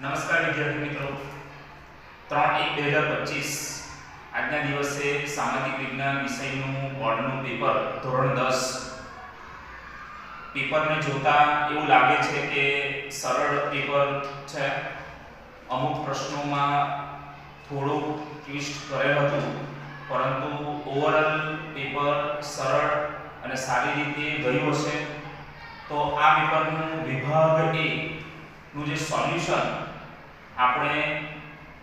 નમસ્કાર વિદ્યાર્થી મિત્રો. ત્રણ એક બે હજાર પચીસ. આજના દિવસે સામાજિક વિજ્ઞાન વિષયનું બોર્ડનું પેપર ધોરણ દસ. પેપરને જોતા એવું લાગે છે કે સરળ પેપર છે. અમુક પ્રશ્નોમાં થોડું ટ્વિસ્ટ કરેલ હતું, પરંતુ ઓવરઓલ પેપર સરળ અને સારી રીતે ગયું હશે. તો આ પેપરનું વિભાગ એ નું જે સોલ્યુશન આપણે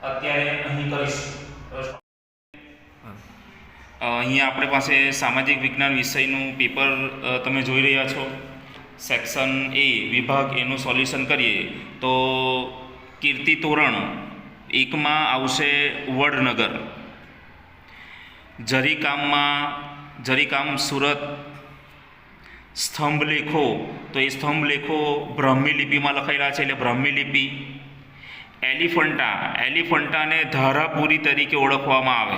અત્યારે અહીં કરીશું. અહીંયા આપણી પાસે સામાજિક વિજ્ઞાન વિષયનું પેપર તમે જોઈ રહ્યા છો. સેક્શન એ, વિભાગ એનું સોલ્યુશન કરીએ તો કીર્તિ તોરણ એકમાં આવશે વડનગર. જરીકામમાં, જરીકામ સુરત. સ્તંભ લેખો તો એ સ્તંભ લેખો બ્રાહ્મી લિપિમાં લખાયેલા છે, એટલે બ્રાહ્મી લિપિ એલિફન્ટા. એલિફન્ટાને ધારાપુરી તરીકે ઓળખવામાં આવે.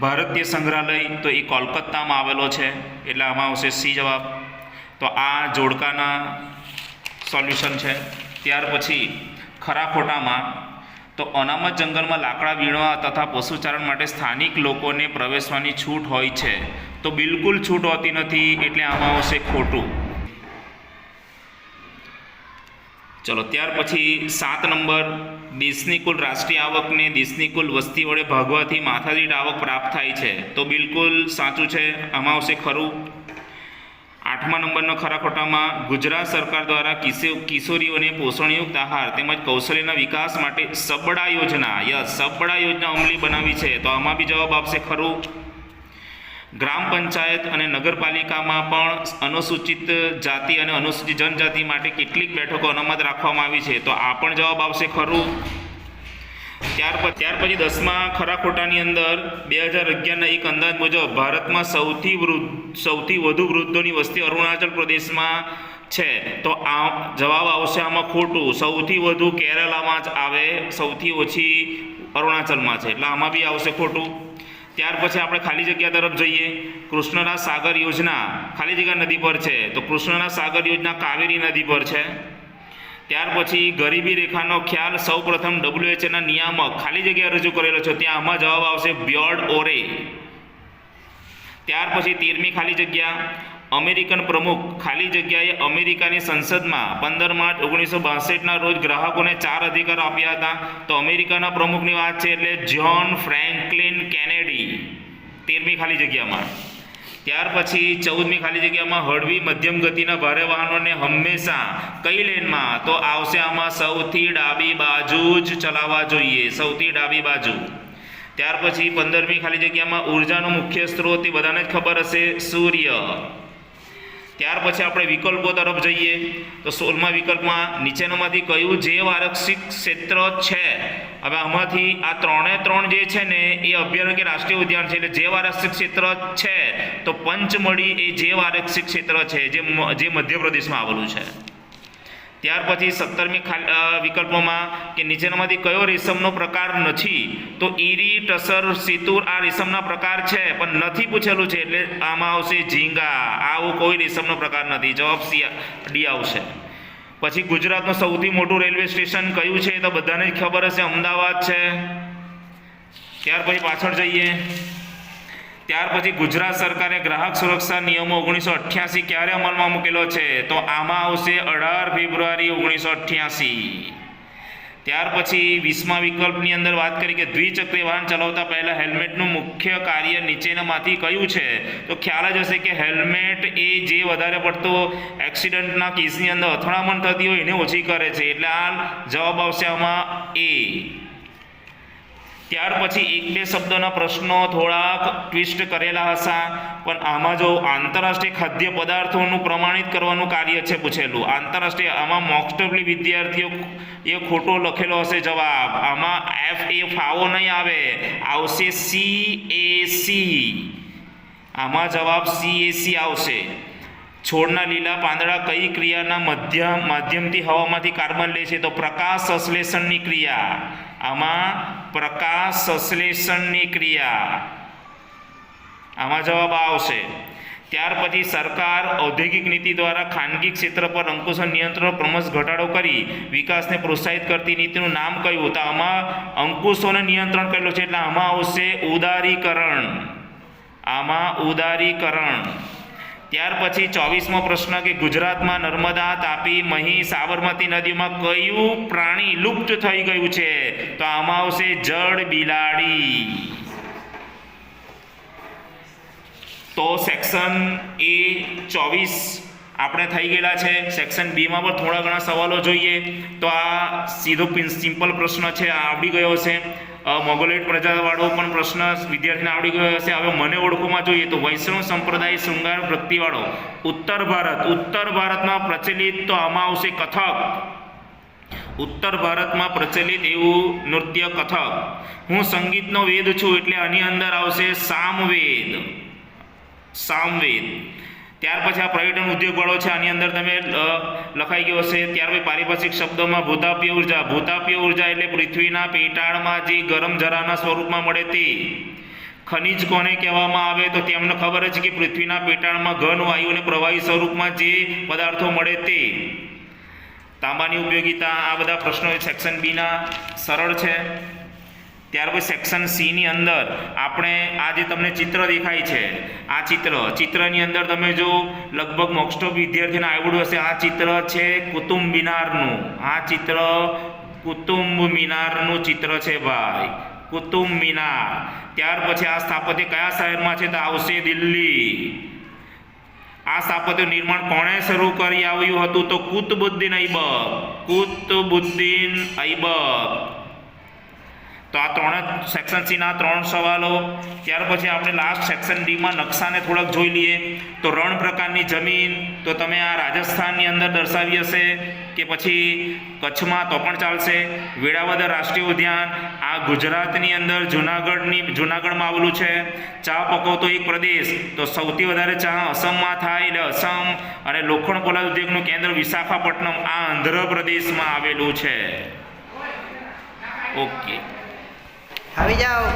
ભારતીય સંગ્રહાલય તો એ કોલકાતામાં આવેલો છે, એટલે આમાં આવશે સી જવાબ. તો આ જોડકાના સોલ્યુશન છે. ત્યાર પછી ખરા ખોટામાં તો અનામત જંગલમાં લાકડા વીણવા તથા પશુચારણ માટે સ્થાનિક લોકોને પ્રવેશવાની છૂટ હોય છે. તો બિલકુલ છૂટ હોતી નથી, એટલે આમાં આવશે ખોટું. ચલો, ત્યાર પછી સાત નંબર. દેશની કુલ રાષ્ટ્રીય આવકને દેશની કુલ વસ્તી વડે ભાગવાથી માથાદીઠ આવક પ્રાપ્ત થાય છે. તો બિલકુલ સાચું છે આમાં આવશે ખરું. આઠમા નંબરનો ખરા ખોટામાં, ગુજરાત સરકાર દ્વારા કિશો કિશોરીઓને પોષણયુક્ત આહાર તેમજ કૌશલ્યના વિકાસ માટે સબડા યોજના, યસ, સબડા યોજના અમલી બનાવી છે. તો આમાં બી જવાબ આપશે ખરું. ગ્રામ પંચાયત અને નગરપાલિકામાં પણ અનુસૂચિત જાતિ અને અનુસૂચિત જનજાતિ માટે કેટલીક બેઠકો અનામત રાખવામાં આવી છે. તો આ પણ જવાબ આવશે ખરું. ત્યાર પછી ત્યાર પછી દસમા ખરા ખોટાની અંદર બે હજાર અગિયારના એક અંદાજ મુજબ ભારતમાં સૌથી વૃદ્ધ, સૌથી વધુ વૃદ્ધોની વસ્તી અરુણાચલ પ્રદેશમાં છે. તો આ જવાબ આવશે આમાં ખોટું. સૌથી વધુ કેરલામાં જ આવે, સૌથી ઓછી અરુણાચલમાં છે. એટલે આમાં બી આવશે ખોટું. ત્યાર પછી આપણે ખાલી જગ્યા તરફ જઈએ. કૃષ્ણના સાગર યોજના ખાલી જગ્યા નદી પર છે. તો કૃષ્ણના સાગર યોજના કાવેરી નદી પર છે. ત્યાર પછી ગરીબી રેખાનો ખ્યાલ સૌપ્રથમ ડબ્લ્યુએચના નિયામક ખાલી જગ્યા રજૂ કરેલો છે. ત્યાં આમાં જવાબ આવશે બ્યોર્ડ ઓરે ત્યાર પછી તેરમી ખાલી જગ્યા. અમેરિકન પ્રમુખ ખાલી જગ્યાએ અમેરિકાની સંસદમાં પંદર માર્ચ ઓગણીસો બાસઠના રોજ ગ્રાહકોને ચાર અધિકાર આપ્યા હતા. તો અમેરિકાના પ્રમુખની વાત છે એટલે જ્હોન ફ્રેન્કલિન કેનેડી, તેરમી ખાલી જગ્યામાં. ત્યાર પછી ચૌદમી ખાલી જગ્યામાં હળવી મધ્યમ ગતિના ભારે વાહનોને હંમેશા કઈ લેનમાં? તો આવશે આમાં સૌથી ડાબી બાજુ જ ચલાવવા જોઈએ, સૌથી ડાબી બાજુ. ત્યાર પછી પંદરમી ખાલી જગ્યામાં ઉર્જાનો મુખ્ય સ્ત્રોત, એ બધાને જ ખબર હશે, સૂર્ય. ત્યાર પછી આપણે વિકલ્પો તરફ જઈએ. તો સોળમા વિકલ્પમાં નીચેનામાંથી કયું જે આરક્ષિત ક્ષેત્ર છે? હવે આમાંથી આ ત્રણે ત્રણ જે છે ને, એ અભ્યારણ કે રાષ્ટ્રીય ઉદ્યાન છે એટલે જે આરક્ષિત ક્ષેત્ર છે, તો પંચમળી એ જે આરક્ષિત ક્ષેત્ર છે, જે જે મધ્યપ્રદેશમાં આવેલું છે. ત્યાર પછી સત્તરમી ખાલી વિકલ્પોમાં કે નીચેનામાંથી કયો રેશમનો પ્રકાર નથી, તો ઈરી, ટસર, સિતુર આ રેશમના પ્રકાર છે, પણ નથી પૂછેલું છે એટલે આમાં આવશે ઝીંગા. આવું કોઈ રેશમનો પ્રકાર નથી. જવાબ સી, ડી આવશે. પછી ગુજરાતનું સૌથી મોટું રેલવે સ્ટેશન કયું છે તો બધાને જ ખબર હશે. અમદાવાદ છે. ત્યાર પછી પાછળ જઈએ. ત્યાર પછી ગુજરાત સરકારે ગ્રાહક સુરક્ષા નિયમો ઓગણીસો અઠ્યાસી ક્યારે અમલમાં મૂકેલો છે? તો આમાં આવશે અઢાર ફેબ્રુઆરી ઓગણીસો અઠ્યાસી. ત્યાર પછી વીસમા વિકલ્પની અંદર વાત કરી કે દ્વિચક્રી વાહન ચલાવતા પહેલા હેલ્મેટનું મુખ્ય કાર્ય નીચેનામાંથી કયું છે? તો ખ્યાલ જ હશે કે હેલ્મેટ એ જે વધારે પડતો એક્સિડન્ટના કેસની અંદર અથડામણ થતી હોય એને ઓછી કરે છે. એટલે આ જવાબ આવશે આમાં એ. ત્યાર પછી એક બે શબ્દોના પ્રશ્નો થોડાક ટ્વિસ્ટ કરેલા હશે, પણ આમાં જો આંતરરાષ્ટ્રીય ખાદ્ય પદાર્થોનું પ્રમાણિત કરવાનું કાર્ય છે પૂછેલું. આંતરરાષ્ટ્રીય આમાં મોક્સ્ટફલી વિદ્યાર્થીઓ એ ખોટો લખેલો હશે જવાબ. આમાં એફ એ ફાવો નહીં આવે. આવશે સી એ સી આમાં જવાબ સી એ સી આવશે. છોડના લીલા પાંદડા કઈ ક્રિયાના મધ્ય, માધ્યમથી હવામાંથી કાર્બન લે છે? તો પ્રકાશ સંશ્લેષણની ક્રિયા. આમાં પ્રકાશ સંશ્લેષણની ક્રિયા. આમાં જવાબ આવશે. ત્યાર પછી સરકાર ઔદ્યોગિક નીતિ દ્વારા ખાનગી ક્ષેત્ર પર અંકુશ નિયંત્રણ ક્રમશ ઘટાડો કરી વિકાસને પ્રોત્સાહિત કરતી નીતિનું નામ કયું તો આમાં અંકુશોને નિયંત્રણ કરેલું છે. એટલે આમાં આવશે ઉદારીકરણ. આમાં ઉદારીકરણ. ત્યાર પછી ચોવીસમો પ્રશ્ન કે ગુજરાતમાં નર્મદા, તાપી, મહી, સાબરમતી નદીમાં કયું પ્રાણી લુપ્ત થઈ ગયું છે? તો આમાં આવશે જળ બિલાડી. તો સેક્શન એ ચોવીસ આપણે થઈ ગયેલા છે. સેક્શન બીમાં પણ થોડા ઘણા સવાલો જોઈએ. તો આ સીધો સિમ્પલ પ્રશ્ન છે. આ આવડી ગયો અ, મોગોલેટ પ્રજાવાળો પણ પ્રશ્ન વિદ્યાર્થીને આવડી ગયો હશે. હવે મને ઓળખોમાં જોઈએ તો વૈષ્ણવ સંપ્રદાય શૃંગાર વૃત્તિવાળો. ઉત્તર ભારત. ઉત્તર ભારતમાં પ્રચલિત તો આમાં આવશે કથક. ઉત્તર ભારતમાં પ્રચલિત એવું નૃત્ય કથક. હું સંગીતનો વેદ છું એટલે આની અંદર આવશે સામવેદ. સામવેદ. ત્યાર પછી આ પર્યટન ઉદ્યોગવાળો છે, આની અંદર તમે લખાઈ ગયો હશે. ત્યાર પછી પારિભાષિક શબ્દોમાં ભૂતાપીય ઊર્જા. ભૂતાપીય ઊર્જા એટલે પૃથ્વીના પેટાળમાં જે ગરમ જરાના સ્વરૂપમાં મળે તે. ખનિજ કોને કહેવામાં આવે તો તેમને ખબર જ કે પૃથ્વીના પેટાળમાં ઘન, વાયુ અને પ્રવાહી સ્વરૂપમાં જે પદાર્થો મળે તે. તાંબાની ઉપયોગિતા, આ બધા પ્રશ્નો સેક્શન બીના સરળ છે. ત્યાર પછી સેક્શન સીની અંદર આપણે આ જે તમને ચિત્ર દેખાય છે, આ ચિત્ર, ચિત્રની અંદર તમે જો લગભગ મોક્સ્ટ વિદ્યાર્થીને આવડ્યું હશે, આ ચિત્ર છે કુતુબ મિનારનું, આ ચિત્ર કુતુબ મિનારનું ચિત્ર છે ભાઈ, કુતુબ મિનાર. ત્યાર પછી આ સ્થાપત્ય કયા શહેરમાં છે તો આવશે દિલ્હી. આ સ્થાપત્ય નિર્માણ કોણે શરૂ કરી આવ્યું હતું તો કુતબુદ્દીન ઐબક કુતબુદ્દીન ઐબક. તો આ ત્રણ સેક્શન સીના ત્રણ સવાલો. ત્યાર પછી આપણે લાસ્ટ સેક્શન ડીમાં નકશાને થોડાક જોઈ લઈએ. તો રણ પ્રકારની જમીન, તો તમે આ રાજસ્થાનની અંદર દર્શાવી હશે કે પછી કચ્છમાં તો પણ ચાલશે. વેળાવદર રાષ્ટ્રીય ઉદ્યાન, આ ગુજરાતની અંદર જુનાગઢની, જુનાગઢમાં આવેલું છે. ચા પકવતો એક પ્રદેશ, તો સૌથી વધારે ચા અસમમાં થાય એટલે અસમ અને લોખંડ પોલાદ ઉદ્યોગનું કેન્દ્ર વિશાખાપટ્ટનમ, આ આંધ્રપ્રદેશમાં આવેલું છે. ઓકે. આવી જાઓ.